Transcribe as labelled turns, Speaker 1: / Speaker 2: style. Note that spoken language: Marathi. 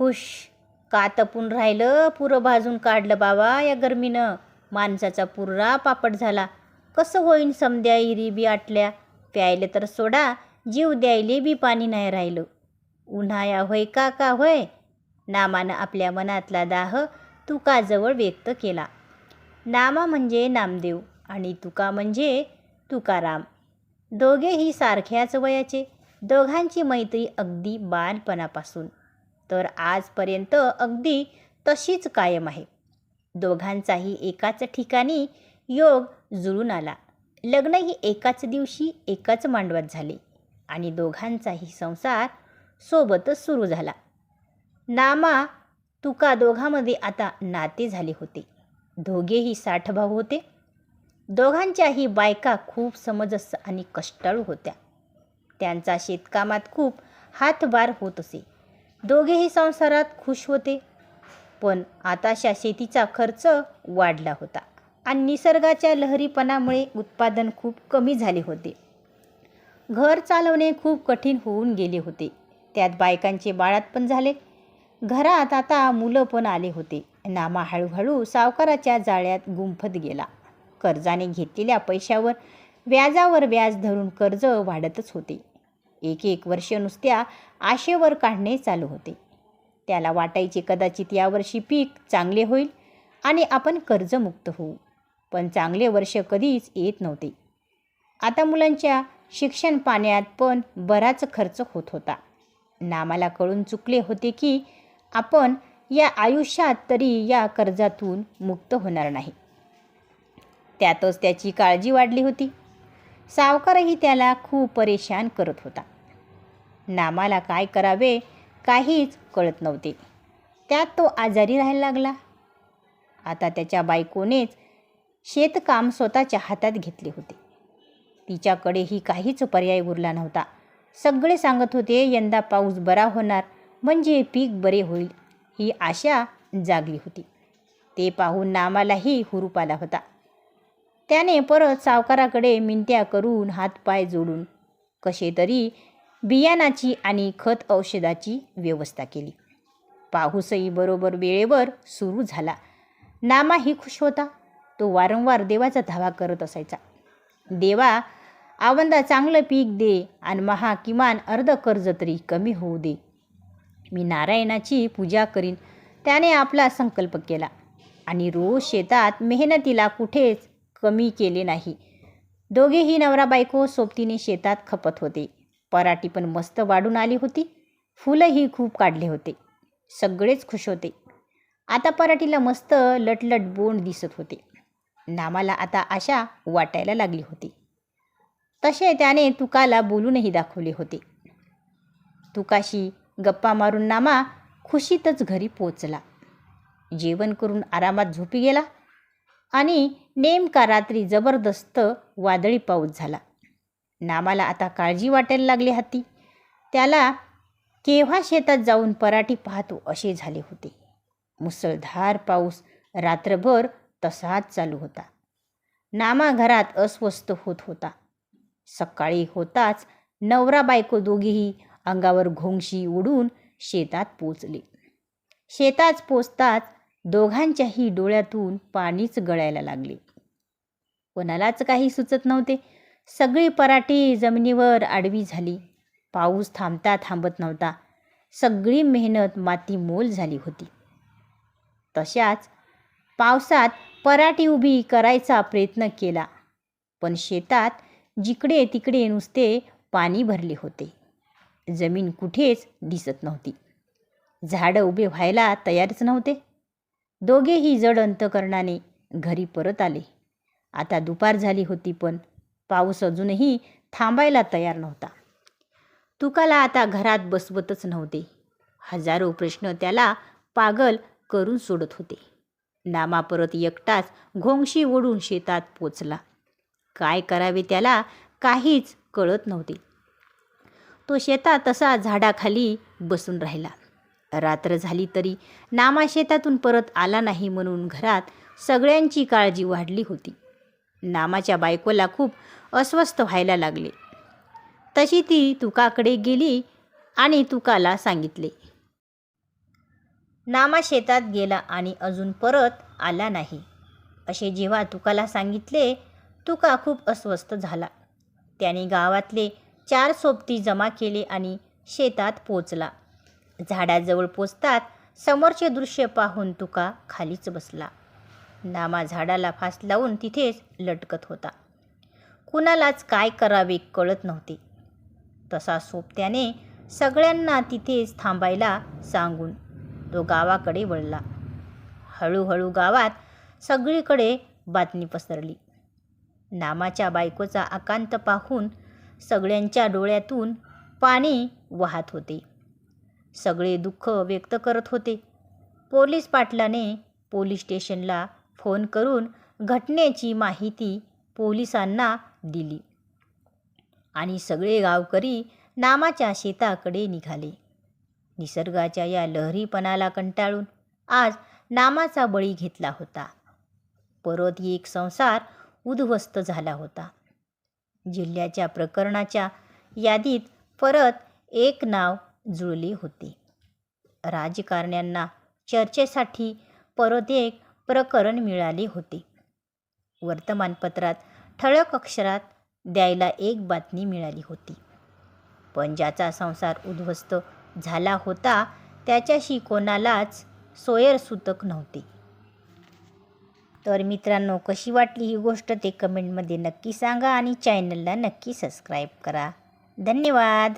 Speaker 1: खुश. का तपून राहिलं पुरं भाजून काढलं बाबा या गरमीनं. माणसाचा पुरा पापड झाला. कसं होईन समद्या इरी बी आटल्या. प्यायले तर सोडा जीव द्यायले बी पाणी नाही राहिलं. उन्हाया होय का का होय. नामानं आपल्या मनातला दाह तुकाजवळ व्यक्त केला. नामा म्हणजे नामदेव आणि तुका म्हणजे तुकाराम. दोघेही सारख्याच वयाचे. दोघांची मैत्री अगदी बालपणापासून. तर आजपर्यंत अगदी तशीच कायम आहे. दोघांचाही एकाच ठिकाणी योग जुळून आला. लग्नही एकाच दिवशी एकाच मांडवात झाले आणि दोघांचाही संसार सोबतच सुरू झाला. नामा तुका दोघांमध्ये आता नाते झाले होते. दोघेही साठ भाऊ होते. दोघांच्याही बायका खूप समजस आणि कष्टाळू होत्या. त्यांचा शेतकामात खूप हातभार होत असे. दोघेही संसारात खुश होते. पण आताशा शेतीचा खर्च वाढला होता आणि निसर्गाच्या लहरीपणामुळे उत्पादन खूप कमी झाले होते. घर चालवणे खूप कठीण होऊन गेले होते. त्यात बायकांचे बाळात पण झाले. घरात आता मुलं पण आले होते. नामा हळूहळू सावकाराच्या जाळ्यात गुंफत गेला. कर्जाने घेतलेल्या पैशावर व्याजावर व्याज धरून कर्ज वाढतच होते. एक एक वर्ष नुसत्या आशेवर काढणे चालू होते. त्याला वाटायचे कदाचित यावर्षी पीक चांगले होईल आणि आपण कर्जमुक्त होऊ. पण चांगले वर्ष कधीच येत नव्हते. आता मुलांच्या शिक्षण पाण्यात पण बराच खर्च होत होता. नामाला कळून चुकले होते की आपण या आयुष्यात तरी या कर्जातून मुक्त होणार नाही. त्यातच त्याची काळजी वाढली होती. सावकारही त्याला खूप परेशान करत होता. नामाला काय करावे काहीच कळत नव्हते. त्यात तो आजारी राहायला लागला. आता त्याच्या बायकोनेच शेतकाम स्वतःच्या हातात घेतले होते. तिच्याकडेही काहीच पर्याय उरला नव्हता. सगळे सांगत होते यंदा पाऊस बरा होणार म्हणजे पीक बरे होईल ही आशा जागली होती. ते पाहून नामालाही हुरूप आला होता. त्याने परत सावकाराकडे मिनत्या करून हातपाय जोडून कसे तरी बियाणाची आणि खत औषधाची व्यवस्था केली. पाऊसही बरोबर वेळेवर सुरू झाला. नामाही खुश होता. तो वारंवार देवाचा धावा करत असायचा. देवा आवंदा चांगलं पीक दे आणि महा किमान अर्ध कर्ज तरी कमी होऊ दे. मी नारायणाची पूजा करीन त्याने आपला संकल्प केला. आणि रोज शेतात मेहनतीला कुठेच कमी केले नाही. दोघेही नवरा बायको सोबतीने शेतात खपत होते. पराठी पण मस्त वाढून आली होती. फुलंही खूप काढले होते. सगळेच खुश होते. आता पराठीला मस्त लटलट बोंड दिसत होते. नामाला आता आशा वाटायला लागली होती. तसे त्याने तुकाला बोलूनही दाखवले होते. तुकाशी गप्पा मारून नामा खुशीतच घरी पोचला. जेवण करून आरामात झोपी गेला. आणि नेमका रात्री जबरदस्त वादळी पाऊस झाला. नामाला आता काळजी वाटायला लागली हाती त्याला केव्हा शेतात जाऊन पराठी पाहतो असे झाले होते. मुसळधार पाऊस रात्रभर तसाच चालू होता. नामा घरात अस्वस्थ होत होता. सकाळी होताच नवरा बायको दोघेही अंगावर घोंगशी उडून शेतात पोचले. शेतात पोचताच दोघांच्याही डोळ्यातून पाणीच गळायला लागले. कोणालाच काही सुचत नव्हते. सगळी पराठी जमिनीवर आडवी झाली. पाऊस थांबता थांबत नव्हता. सगळी मेहनत माती मोल झाली होती. तशाच पावसात पराठी उभी करायचा प्रयत्न केला पण शेतात जिकडे तिकडे नुसते पाणी भरले होते. जमीन कुठेच दिसत नव्हती. झाडं उभे व्हायला तयारच नव्हते. दोघेही जड अंतकरणाने घरी परत आले. आता दुपार झाली होती पण पाऊस अजूनही थांबायला तयार नव्हता. तुकाला आता घरात बसवतच नव्हते. हजारो प्रश्न त्याला पागल करून सोडत होते. नामा परत एकटाच घोंगशी ओढून शेतात पोचला. काय करावे त्याला काहीच कळत नव्हते. तो शेतात तसा झाडाखाली बसून राहिला. रात्र झाली तरी नामा शेतातून परत आला नाही म्हणून घरात सगळ्यांची काळजी वाढली होती. नामाच्या बायकोला खूप अस्वस्थ व्हायला लागले. तशी ती तुकाकडे गेली आणि तुकाला सांगितले. नामा शेतात गेला आणि अजून परत आला नाही. असे जेव्हा तुकाला सांगितले तुका खूप अस्वस्थ झाला. त्याने गावातले चार सोबती जमा केले आणि शेतात पोचला. झाडाजवळ पोचतात समोरचे दृश्य पाहून तुका खालीच बसला. नामा झाडाला फास लावून तिथेच लटकत होता. कुणालाच काय करावे कळत नव्हते. तसा सोबत्याने सगळ्यांना तिथेच थांबायला सांगून तो गावाकडे वळला. हळूहळू गावात सगळीकडे बातमी पसरली. नामाच्या बायकोचा आकांत पाहून सगळ्यांच्या डोळ्यातून पाणी वाहत होते. सगळे दुःख व्यक्त करत होते. पोलीस पाटलाने पोलीस स्टेशनला फोन करून घटनेची माहिती पोलिसांना दिली आणि सगळे गावकरी नामाच्या शेताकडे निघाले. निसर्गाच्या या लहरीपणाला कंटाळून आज नामाचा बळी घेतला होता. परत एक संसार उद्ध्वस्त झाला होता. जिल्ह्याच्या प्रकरणाच्या यादीत परत एक नाव जुळली होती. राजकारण्यांना चर्चेसाठी परत एक प्रकरण मिळाले होते. वर्तमानपत्रात ठळक अक्षरात द्यायला एक बातमी मिळाली होती. पण ज्याचा संसार उद्ध्वस्त झाला होता त्याच्याशी कोणालाच सोयरसूतक नव्हते. तर मित्रांनो कशी वाटली ही गोष्ट ते कमेंटमध्ये नक्की सांगा आणि चॅनलला नक्की सबस्क्राईब करा. धन्यवाद!